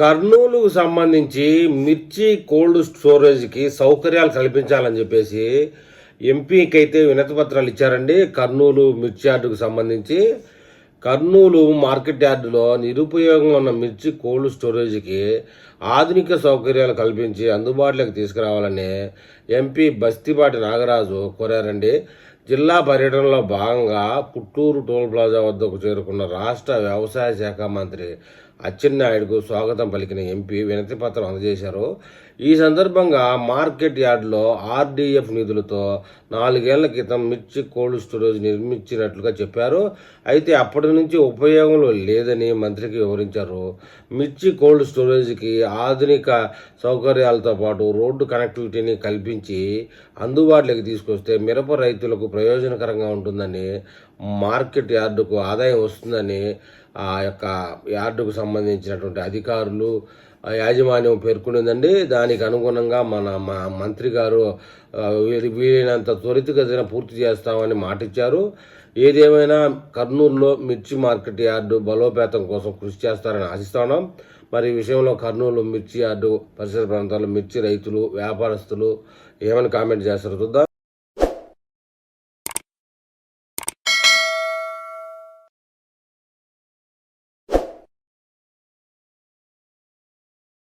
కర్నూలుకు సంబంధించి మిర్చి కోల్డ్ స్టోరేజ్కి సౌకర్యాలు కల్పించాలని చెప్పేసి ఎంపీకి అయితే వినతిపత్రాలు ఇచ్చారండి. కర్నూలు మిర్చి యార్డుకు సంబంధించి. కర్నూలు మార్కెట్ యార్డులో నిరుపయోగంగా ఉన్న మిర్చి కోల్డ్ స్టోరేజ్కి ఆధునిక సౌకర్యాలు కల్పించి అందుబాటులోకి తీసుకురావాలని ఎంపీ బస్తిపాటి నాగరాజు కోరారండి. జిల్లా పర్యటనలో భాగంగా పుట్టూరు టోల్ ప్లాజా వద్దకు చేరుకున్న రాష్ట్ర వ్యవసాయ శాఖ మంత్రి అచ్చెన్నాయుడుకు స్వాగతం పలికిన ఎంపీ వినతి పత్రం అందజేశారు. ఈ సందర్భంగా మార్కెట్ యార్డ్లో ఆర్డీఎఫ్ నిధులతో నాలుగేళ్ళ క్రితం మిర్చి కోల్డ్ స్టోరేజ్ నిర్మించినట్లుగా చెప్పారు. అయితే అప్పటి నుంచి ఉపయోగంలో లేదని మంత్రికి వివరించారు. మిర్చి కోల్డ్ స్టోరేజ్కి ఆధునిక సౌకర్యాలతో పాటు రోడ్డు కనెక్టివిటీని కల్పించి అందుబాటులోకి తీసుకొస్తే మిరప రైతులకు ప్రయోజనకరంగా ఉంటుందని మార్కెట్ యార్డుకు ఆదాయం వస్తుందని ఆ యొక్క యార్డుకు సంబంధించినటువంటి అధికారులు ఆ యాజమాన్యం పేర్కొనిందండి. దానికి అనుగుణంగా మన మా మంత్రి గారు వీలైనంత త్వరితగతిన పూర్తి చేస్తామని మాటిచ్చారు. ఏదేమైనా కర్నూలులో మిర్చి మార్కెట్ యార్డు బలోపేతం కోసం కృషి చేస్తారని ఆశిస్తున్నాం మరి ఈ విషయంలో కర్నూలు మిర్చి యార్డు పరిసర ప్రాంతాల్లో మిర్చి రైతులు వ్యాపారస్తులు ఏమని కామెంట్ చేస్తారో చూద్దాం.